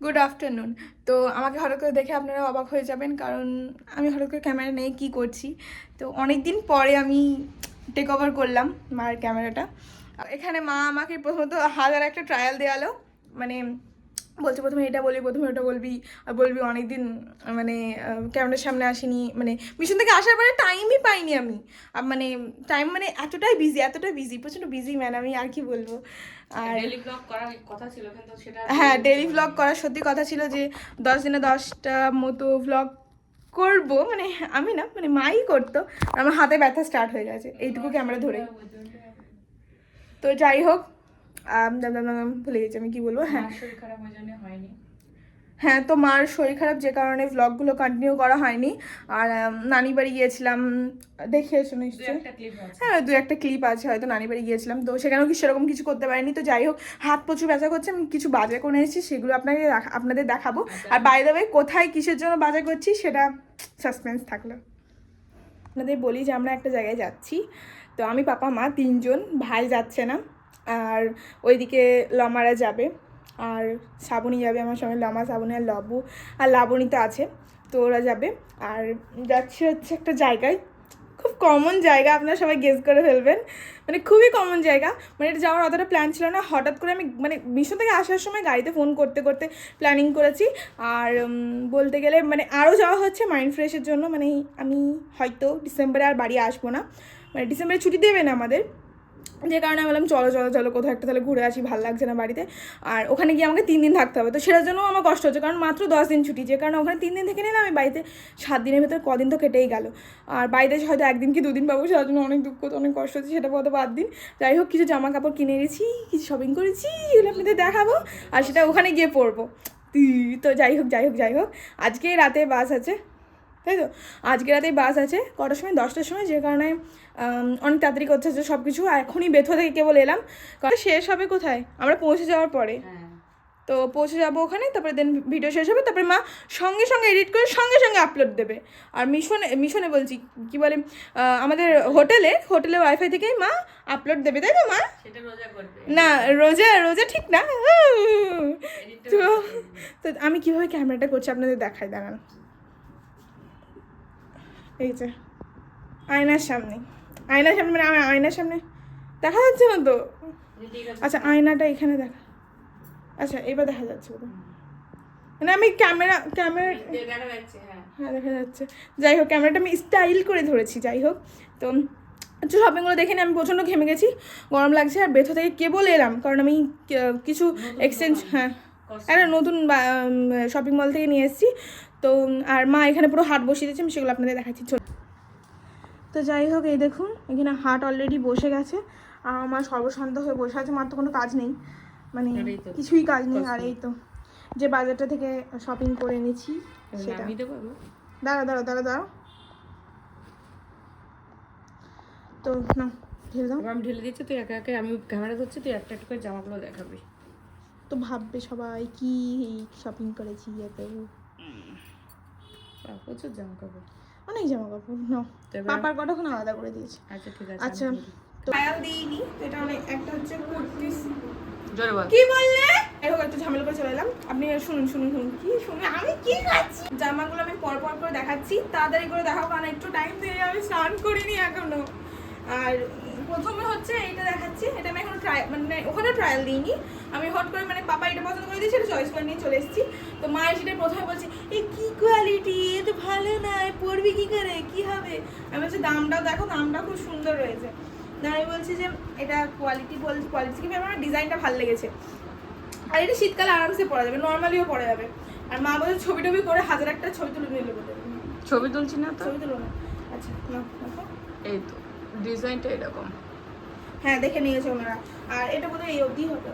Good afternoon তো আমাকে হঠাৎ করে দেখে আপনারা অবাক হয়ে যাবেন, কারণ আমি হঠাৎ করে ক্যামেরা নিয়ে কী করছি। তো অনেক দিন পরে আমি টেক ওভার করলাম মার ক্যামেরাটা। এখানে মা আমাকে প্রথমত হাজার একটা ট্রায়াল দেওয়ালো মানে বলছে প্রথমে এটা বলবি প্রথমে ওটা বলবি আর বলবি অনেকদিন মানে ক্যামেরার সামনে আসিনি। মানে মিশন থেকে আসার পরে টাইমই পাইনি আমি। আর মানে টাইম মানে এতটাই বিজি এতটাই বিজি প্রচণ্ড বিজি ম্যান আমি আর কি বলব? আর হ্যাঁ ডেলি ভ্লগ করার সত্যি কথা ছিল যে দশ দিনে দশটা মতো ভ্লগ করব মানে আমি না মানে মাই করতো। আমার হাতে ব্যথা স্টার্ট হয়ে গেছে এইটুকু ক্যামেরা ধরে তো যাই হোক ভুলে গেছি আমি কি বলব? হ্যাঁ। শরীর খারাপ হয়নি। হ্যাঁ তো মার শরীর খারাপ যে কারণে ভ্লগগুলো কন্টিনিউ করা হয়নি। আর নানি বাড়ি গিয়েছিলাম দেখিয়েছো নিশ্চয়ই। হ্যাঁ দু একটা ক্লিপ আছে হয়তো নানি বাড়ি গিয়েছিলাম। তো সেখানেও কি সেরকম কিছু করতে পারিনি। তো যাই হোক হাত প্রচুর ব্যথা করছে আমি কিছু বাজার করে এসেছি সেগুলো আপনাকে আপনাদের দেখাবো। আর বাই দ্য ওয়ে কোথায় কিসের জন্য বাজার করছি সেটা সাসপেন্স থাকল। আপনাদের বলি যে আমরা একটা জায়গায় যাচ্ছি। তো আমি পাপা মা তিনজন ভাই যাচ্ছে না। আর ওইদিকে লমারা যাবে। আর শ্রাবণী যাবে, আমার সঙ্গে লমা শ্রাবণী আর লবু। আর লাবণী তো আছে, তো ওরা যাবে। আর যাচ্ছে হচ্ছে একটা জায়গায়, খুব কমন জায়গা, আপনারা সবাই গেস করে ফেলবেন। মানে খুবই কমন জায়গা। মানে এটা যাওয়ার অতটা প্ল্যান ছিল না। হঠাৎ করে আমি মানে মিশন থেকে আসার সময় গাড়িতে ফোন করতে করতে প্ল্যানিং করেছি। আর বলতে গেলে মানে আরও যাওয়া হচ্ছে মাইন্ড ফ্রেশের জন্য। মানে আমি হয়তো ডিসেম্বরে আর বাড়ি আসব না। মানে ডিসেম্বরে ছুটি দেবে না আমাদের। যে কারণে আমি বললাম, চলো চলো চলো, কোথাও একটা তাহলে ঘুরে আসি, ভালো লাগছে না বাড়িতে। আর ওখানে গিয়ে আমাকে তিন দিন থাকতে হবে। তো সেটার জন্য আমার কষ্ট হচ্ছে, কারণ মাত্র দশ দিন ছুটি। যে কারণে ওখানে তিন দিন থেকে নিলে আমি বাড়িতে সাত দিনের ভেতর কদিন তো কেটেই গেল। আর বাড়িতে হয়তো একদিন কি দুদিন পাবো, সেটার জন্য অনেক দুঃখ, অনেক কষ্ট হচ্ছে, সেটা কত বাদ দিন। যাই হোক, কিছু জামা কাপড় কিনে এনেছি, কিছু শপিং করেছি, এগুলো আপনাদের দেখাবো, আর সেটা ওখানে গিয়ে পরবো। তো যাই হোক যাই হোক যাই হোক। আজকে রাতে বাস আছে। তাই তো? আজকে রাতেই বাস আছে কটার সময়? দশটার সময় যে কারণে অনেক তাড়াতাড়ি করতে হচ্ছে সব কিছু আর এখনই বেথো থেকে কেবল এলাম? কারণ শেষ হবে কোথায়? আমরা পৌঁছে যাওয়ার পরে। হ্যাঁ। তো পৌঁছে যাব ওখানে তারপরে দেন ভিডিও শেষ হবে তারপরে মা সঙ্গে সঙ্গে এডিট করে সঙ্গে সঙ্গে আপলোড দেবে। আর মিশনে মিশনে বলছি কি বলে আমাদের হোটেলে হোটেলে ওয়াইফাই থেকেই মা আপলোড দেবে তাই তো মা? না রোজা রোজা ঠিক না। তো তো আমি কীভাবে ক্যামেরাটা করছি আপনাদের দেখাই দাঁড়ান। এই যে আয়নার সামনে। আয়নার সামনে মানে আমার আয়নার সামনে দেখা যাচ্ছে না তো? আচ্ছা আয়নাটা এখানে দেখা। আচ্ছা এবার দেখা যাচ্ছে বোধহয়। মানে আমি ক্যামেরা ক্যামেরা যাচ্ছে হ্যাঁ হ্যাঁ দেখা যাচ্ছে। যাই হোক ক্যামেরাটা আমি স্টাইল করে ধরেছি যাই হোক। তো একটু শপিংগুলো দেখে নিয়ে আমি প্রচণ্ড ঘেমে গেছি গরম লাগছে আর বেথো থেকে কেবল এলাম কারণ আমি কিছু এক্সচেঞ্জ হ্যাঁ একটা নতুন শপিং মল থেকে নিয়ে এসেছি। তো আর মা এখানে পুরো হাট বসিয়ে দিয়েছে আমি সেগুলো আপনাদের দেখাচ্ছি চল। তো যাই হোক এই দেখুন এখানে হাট অলরেডি বসে গেছে। আর আমার সর্বশান্ত হয়ে বসে আছে মার তো কোনো কাজ নেই। মানে। কিছুই কাজ নেই আর এই তো। যে বাজারটা থেকে শপিং করে এনেছি সেটা। দাঁড়া দাঁড়া দাঁড়া দাঁড়াও তো না ঢেলে দাও। আমি ঢেলে দিচ্ছি তুই একা একা আমি ক্যামেরা ধরছি তুই একটা একটা করে জামাগুলো দেখাবি। তো ভাববে সবাই কি শপিং করেছি এত বাহ, প্রচুর জামা কাপড় অনেক জামা কাপড় না পাপার কটাক্ষণ আলাদা করে দিয়েছে? আচ্ছা ঠিক আছে আচ্ছা। তো ট্রায়াল দিইনি এটা অনেক একটা হচ্ছে কুর্তিস। জোরে বল। কি বললে? এই হোক একটু ঝামেলা করে চলে এলাম। আপনি শুনুন শুনুন শুনুন। কি শুনুন? আমি কি খাচ্ছি? জামাগুলো আমি পর পর করে দেখাচ্ছি। তাড়াতাড়ি করে দেখাও কারণ একটু টাইম দিয়ে আমি স্নান করিনি এখনও। আর প্রথমে হচ্ছে এটা দেখাচ্ছি। এটা আমি এখনও ট্রাই মানে ওখানে ট্রায়াল দিইনি। আমি হট করে মানে পাপা এটা পছন্দ করে দিয়েছি এটা চয়েস করে নিয়ে চলে এসেছি। তো মায়ের সেটা প্রথমে বলছে এই কি কোয়ালিটি এ তো ভালো নয় পরবি কি করে? কি হবে? আমি বলছি দামটাও দেখো দামটা খুব সুন্দর রয়েছে। না আমি বলছি যে এটা কোয়ালিটি বল কোয়ালিটি থেকে আমার ডিজাইনটা ভালো লেগেছে। আর এটা শীতকালে আরামসে পরা যাবে নর্মালিও পরা যাবে। আর মা বলছে ছবি টবি করে হাজার একটা ছবি তুলে নিলে বলে। ছবি তুলছি না তো? ছবি তুলো না। আচ্ছা না এই তো। ডিজাইনটা এরকম। হ্যাঁ দেখে নিয়েছে ওনারা। আর এটা বোধহয় এই অবধি হবে।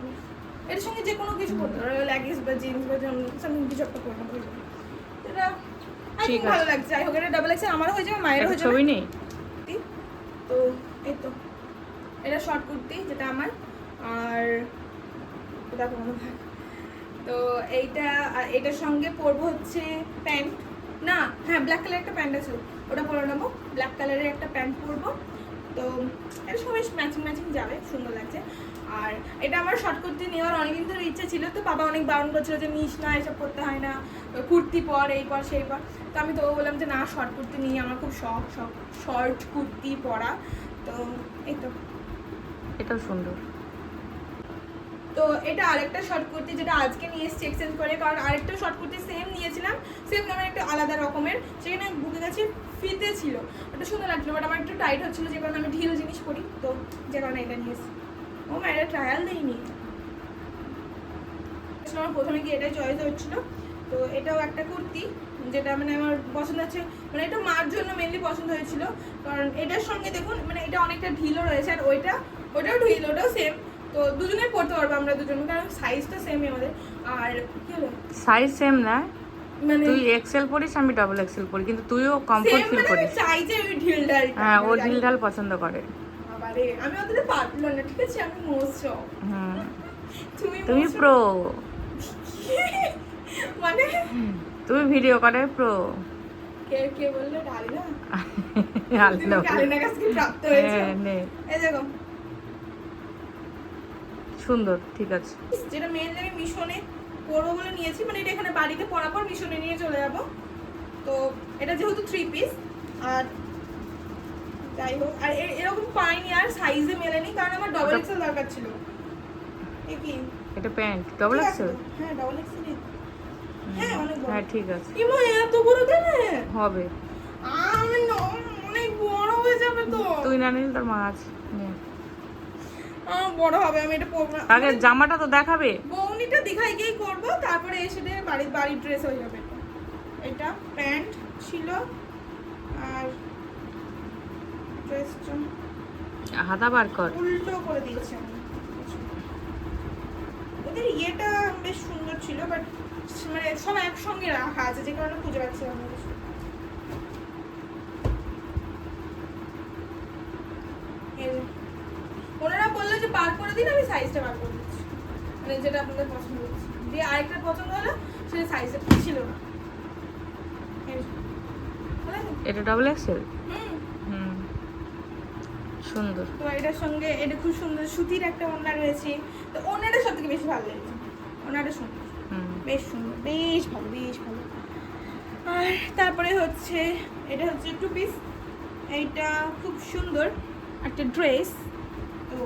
এর সঙ্গে যে কোনো কিছু করতে পারো লেগিংস বা জিন্স বা সামথিং কিছু একটা করে নেব এটা ঠিক ভালো লাগছে। যাই হোক এটা ডাবল এক্সেল আমারও হয়ে যাবে মায়েরও হয়ে যাবে। ছবি নেই? তো এই তো। এটা শর্ট কুর্তি যেটা আমার। আর এটা দেখো মনে হয়। তো এইটা আর এটার সঙ্গে পরবো হচ্ছে প্যান্ট। না হ্যাঁ ব্ল্যাক কালারের একটা প্যান্ট আছে। ওটা পরে নেব। ব্ল্যাক কালারের একটা প্যান্ট পরবো। তো এটা সবাই ম্যাচিং ম্যাচিং যাবে, সুন্দর লাগছে। আর এটা আমার শর্ট কুর্তি নেওয়ার অনেকদিন ধরে ইচ্ছে ছিল, তো বাবা অনেক বারণ করছিল যে নিস না, এসব করতে হয় না। কুর্তি পর, এই পর, সেই পর। তো আমি তো বললাম যে, না শর্ট কুর্তি নিয়ে আমার খুব শখ শখ শর্ট কুর্তি পরা। তো এই তো। এটাও সুন্দর। তো এটা আরেকটা শর্ট কুর্তি যেটা আজকে নিয়ে এসেছি এক্সচেঞ্জ করে, কারণ আরেকটা শর্ট কুর্তি সেম নিয়েছিলাম সেম নামের একটা আলাদা রকমের, সেখানে বুকে গেছে ফিতে ছিল। ওটা সুন্দর লাগছিল বাট আমার একটু টাইট হচ্ছিল, যে কারণে আমি ঢিল জিনিস পরি, তো যে কারণে এটা নিয়ে এসেছি। ও মা এটা ট্রায়াল দিইনি। আমার প্রথমে গিয়ে এটাই চয়েস হচ্ছিল। তো এটাও একটা কুর্তি, যেটা মানে আমার পছন্দ আছে মানে এটা মার জন্য মেনলি পছন্দ হয়েছিল, কারণ এটার সঙ্গে দেখুন মানে এটা অনেকটা ঢিলও রয়েছে, আর ওইটা ওটাও ঢিল, ওটাও সেম তো দুজনেই পড়তে পারব আমরা দুজন কারণ সাইজ তো সেমই আমাদের। আর কি হলো? সাইজ সেম না। মানে তুই এক্সেল পরিস আমি ডাবল এক্সেল পরি কিন্তু তুইও কমফোর্ট ফিল মানে করিস। চাই যে ওই হ্যাঁ ও ঢিল ঢাল পছন্দ করে। আমি অতটা পাতলো না ঠিক আছে? আমি হুম তুমি তুমি প্রো মানে? তুমি ভিডিও করে প্রো কে কে বলল? আল্লাহ তুমি ডালিনার প্রাপ্ত হয়েছে। হ্যাঁ, নে। এই দেখো সুন্দর ঠিক আছে। যেটা মেনলি আমি মিশনে পরবো বলে নিয়েছি মানে এটা এখানে বাড়িতে পরার পর মিশনে নিয়ে চলে যাব। তো এটা যেহেতু থ্রি পিস আর যাই হোক আর এরকম পাইনি আর সাইজে মেলেনি কারণ আমার ডবল এক্সেল দরকার ছিল। এ কি? এটা প্যান্ট ডবল এক্সেল হ্যাঁ ডবল এক্সেল হ্যাঁ অনেক বড়। হ্যাঁ ঠিক আছে। ইমো এত বড় কেন হবে। আমি অনেক বড় হয়ে যাবে তো। তুই না নিলে তোর মা আছে। বড় হবে আমি এটা আগে জামাটা তো দেখাবে। বৌনিটা দীঘায় গিয়েই করব তারপরে এসে বাড়ির বাড়ির ড্রেস হয়ে যাবে। এটা। প্যান্ট ছিল আর ড্রেসটা হাতা বার কর। উল্টো করে দিয়েছে আমি। ওদের ইয়েটা বেশ সুন্দর ছিল বাট মানে সব একসঙ্গে রাখা আছে যে কারণে খুঁজে পাচ্ছিলাম না কিছু। এই যে। ওনারা বলল যে বার করে দিন আমি সাইজটা বার করে দিচ্ছি। মানে যেটা আপনাদের পছন্দ হচ্ছে। দিয়ে আরেকটা পছন্দ হলো সেটা সাইজটা ছিল না? এটা ডবল এক্সেল হুম। হুম। সুন্দর। তো এটার সঙ্গে এটা খুব সুন্দর সুতির একটা ওড়না রয়েছে। তো ওড়নাটা সব থেকে বেশি ভালো লেগেছে। ওড়নাটা সুন্দর। হুম। বেশ সুন্দর। বেশ ভালো বেশ ভালো। আর তারপরে হচ্ছে এটা হচ্ছে টু পিস এইটা খুব সুন্দর। একটা ড্রেস তো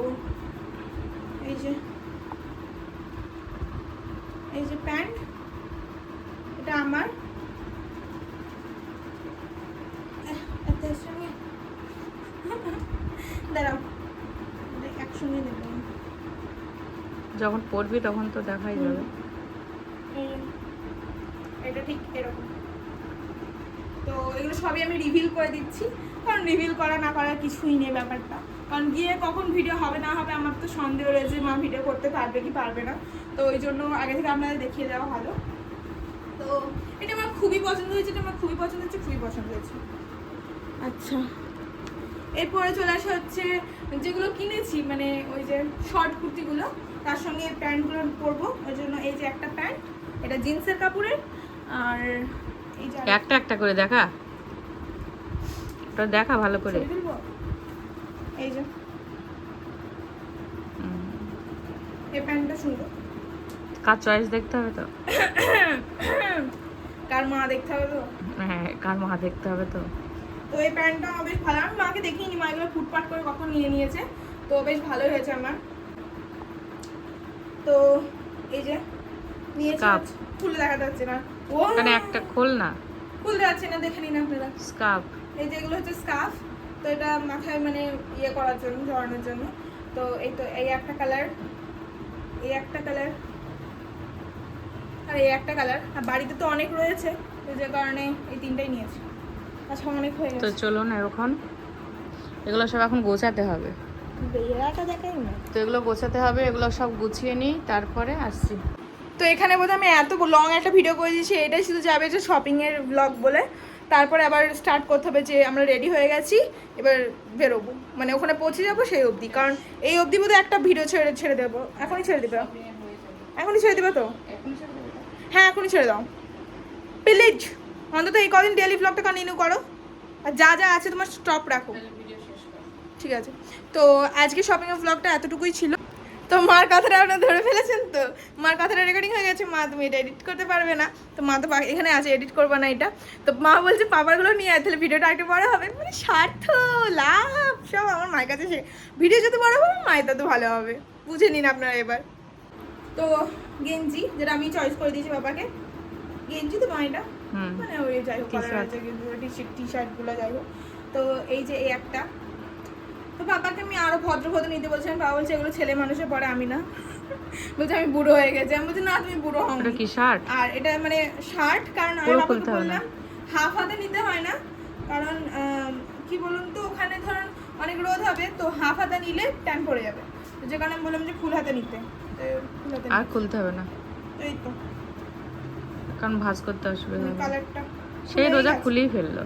এই যে এই যে প্যান্ট এটা আমার। দাঁড়াও একসঙ্গে দেবো যখন পড়বি তখন তো দেখাই যাবে। এটা ঠিক এরকম। তো এগুলো সবই আমি রিভিল করে দিচ্ছি। কারণ রিভিল করা না করা কিছুই নেই ব্যাপারটা। কারণ গিয়ে কখন ভিডিও হবে না হবে আমার তো সন্দেহ রয়েছে মা ভিডিও করতে পারবে কি পারবে না। তো ওই জন্য আগে থেকে আপনাদের দেখিয়ে দেওয়া ভালো। তো এটা আমার খুবই পছন্দ হয়েছে এটা আমার খুবই পছন্দ হয়েছে খুবই পছন্দ হয়েছে। আচ্ছা। এরপরে চলে আসা হচ্ছে যেগুলো কিনেছি মানে ওই যে শর্ট কুর্তিগুলো তার সঙ্গে প্যান্টগুলো পরবো। ওই জন্য এই যে একটা প্যান্ট এটা জিন্সের কাপড়ের আর এই যে একটা একটা করে দেখা। ওটা দেখা ভালো করে? এই যে। এই প্যান্টটা সুন্দর। কার চয়েস দেখতে হবে তো? কার মা দেখতে হবে তো? হ্যাঁ কার মা দেখতে হবে তো? তো এই প্যান্টটা আমার বেশ ভালো। আমি মাকে দেখিনি মা এগুলো ফুটপাট করে কখন নিয়ে নিয়েছে। তো বেশ ভালোই হয়েছে আমার। তো এই যে নিয়েছি. খুলে দেখা যাচ্ছে না। ও ওখানে একটা খোল না? খুলতে যাচ্ছে না দেখে নিন আপনারা। স্কার্ফ। এই যেগুলো হচ্ছে স্কার্ফ। তো এটা মাথায় মানে ইয়ে করার জন্য জড়ানোর জন্য। তো এই তো এই একটা কালার এই একটা কালার আর এই একটা কালার আর বাড়িতে তো অনেক রয়েছে তো যে কারণে এই তিনটাই নিয়েছি। আচ্ছা অনেক হয়ে গেছে। তো চলুন এখন এগুলো সব এখন গোছাতে হবে। তো এগুলো গোছাতে হবে এগুলো সব গুছিয়ে নিই তারপরে আসছি। তো এখানে বোধহয় আমি এত লং একটা ভিডিও করে দিয়েছি এটাই শুধু যাবে যে শপিংয়ের ব্লগ বলে। তারপরে আবার স্টার্ট করতে হবে যে আমরা রেডি হয়ে গেছি এবার বেরোবো। মানে ওখানে পৌঁছে যাব সেই অবধি কারণ এই অবধি বোধহয় একটা ভিডিও ছেড়ে ছেড়ে দেবো। এখনই ছেড়ে দেবে? এখনই ছেড়ে দেবে তো? হ্যাঁ এখনই ছেড়ে দাও। প্লিজ অন্তত এই কদিন ডেলি ব্লগটা কন্টিনিউ করো। আর যা যা আছে তোমার স্টপ রাখো। ঠিক আছে। তো আজকে শপিং এর ব্লগটা এতটুকুই ছিল। তো মার কথাটা আপনারা ধরে ফেলেছেন তো? মার কথাটা রেকর্ডিং হয়ে গেছে মা তুমি এটা এডিট করতে পারবে না। তো মা তো এখানে আছে এডিট করবে না এটা। তো মা বলছে পাপারগুলো নিয়ে আয় তাহলে ভিডিওটা একটু বড় হবে। মানে স্বার্থ লাভ সব আমার মায়ের কাছে সে ভিডিও যত বড় হবে মায়ের তত ভালো হবে। বুঝে নিন আপনারা এবার। তো গেঞ্জি যেটা আমি চয়েস করে দিয়েছি বাবাকে গেঞ্জি তো মা এটা? হুম। মানে ওই যাই হোক. টি শার্ট টি শার্টগুলো যাই হোক। তো এই যে এই একটা তো বাবাকে আমি আরও ভদ্র ভদ্র নিতে বলছিলাম বাবা বলছে এগুলো ছেলে মানুষের পরে আমি না। বলছে আমি বুড়ো হয়ে গেছি। আমি বলছি না তুমি বুড়ো হও কি শার্ট? আর এটা মানে শার্ট কারণ আমি বাবাকে। বললাম হাফ হাতে নিতে হয় না। কারণ কি বলুন তো ওখানে ধরুন অনেক রোদ হবে তো হাফ হাতে নিলে ট্যান পড়ে যাবে। তো যে কারণে আমি বললাম যে ফুল হাতে নিতে। আর খুলতে হবে না। এই তো। কারণ ভাঁজ করতে অসুবিধা হবে। কালারটা সেই রোজা খুলেই ফেলল।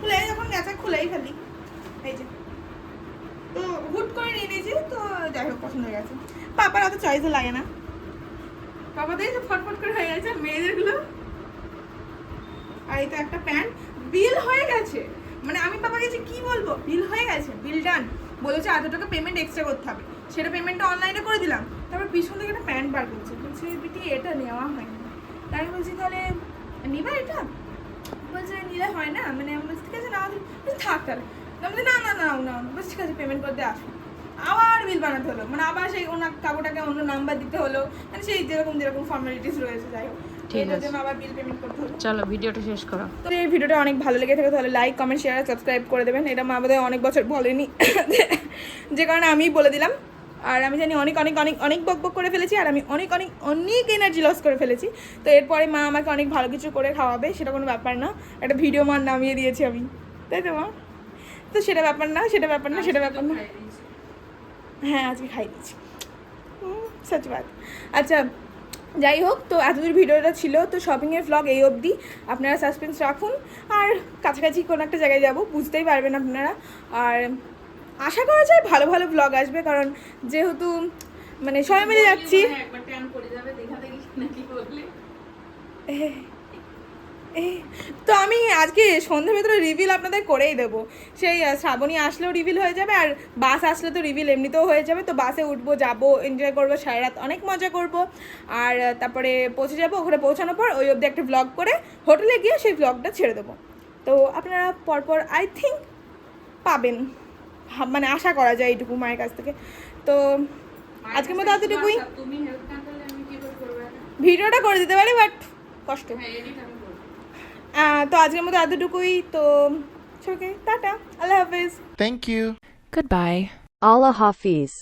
খুলেই যখন গেছে খুলেই ফেলি। এই যে। করে তো যাই হোক পছন্দ হয়ে গেছে। পাপার অত চয়েসও লাগে না। পাপা দেখেছে ফটফট করে হয়ে গেছে মেয়েদেরগুলো? আর এই তো একটা প্যান্ট। বিল হয়ে গেছে। মানে আমি পাপাকে যে কি বলব? বিল হয়ে গেছে বিল ডান। বলেছে এত টাকা পেমেন্ট এক্সট্রা করতে হবে। সেটা পেমেন্টটা অনলাইনে করে দিলাম। তারপর পিছন থেকে একটা প্যান্ট বার করছে। বলছে বিটি এটা নেওয়া হয়নি। তাই আমি বলছি তাহলে নিবা এটা? বলছে নিলে হয় না। মানে আমি বলছি ঠিক আছে না থাক তাহলে। না না না না ঠিক আছে পেমেন্ট করতে আসুন আবার বিল বানাতে হলো। মানে আবার সেই ওনার কাকুটাকে অন্য নাম্বার দিতে হলো। মানে সেই যেরকম যেরকম ফর্মালিটিস রয়েছে যাই হোক। ঠিক আছে। জন্য আবার বিল পেমেন্ট করতে চলো ভিডিওটা শেষ করো। তো এই ভিডিওটা অনেক ভালো লেগে থাকে তাহলে লাইক কমেন্ট শেয়ার সাবস্ক্রাইব করে দেবেন। এটা মা বোধহয় অনেক বছর বলেনি। যে কারণে আমিই বলে দিলাম। আর আমি জানি অনেক অনেক অনেক অনেক বক বক করে ফেলেছি আর আমি অনেক অনেক অনেক এনার্জি লস করে ফেলেছি। তো এরপরে মা আমাকে অনেক ভালো কিছু করে খাওয়াবে সেটা কোনো ব্যাপার না। একটা ভিডিও মান নামিয়ে দিয়েছি আমি। তাই তো মা? তো সেটা ব্যাপার না সেটা ব্যাপার না সেটা ব্যাপার না। হ্যাঁ আজকে খাই দিচ্ছি। বাত আচ্ছা যাই হোক তো এতদূর ভিডিওটা ছিল তো শপিংয়ের ভ্লগ এই অবধি। আপনারা সাসপেন্স রাখুন আর কাছাকাছি কোনো একটা জায়গায় যাব বুঝতেই পারবেন আপনারা। আর আশা করা যায় ভালো ভালো ব্লগ আসবে কারণ যেহেতু মানে সবাই মিলে যাচ্ছি। তো আমি আজকে সন্ধ্যের ভেতরে রিভিল আপনাদের করেই দেবো। সেই শ্রাবণী আসলেও রিভিল হয়ে যাবে আর বাস আসলে তো রিভিল এমনিতেও হয়ে যাবে। তো বাসে উঠবো যাব এনজয় করব সারা রাত অনেক মজা করব। আর তারপরে পৌঁছে যাব ওখানে পৌঁছানোর পর ওই অবধি একটা ব্লগ করে হোটেলে গিয়ে সেই ব্লগটা ছেড়ে দেবো। তো আপনারা পরপর আই থিঙ্ক পাবেন। মানে আশা করা যায় এইটুকু মায়ের কাছ থেকে। তো আজকের মতো এতটুকুই। ভিডিওটা করে দিতে পারি বাট কষ্ট হ্যাঁ এডিট আমি করব আহ, তো আজকের মতো এতটুকুই তো সবাইকে টাটা আল্লাহ হাফিজ। থ্যাংক ইউ গুড বাই আল্লাহ Hafiz.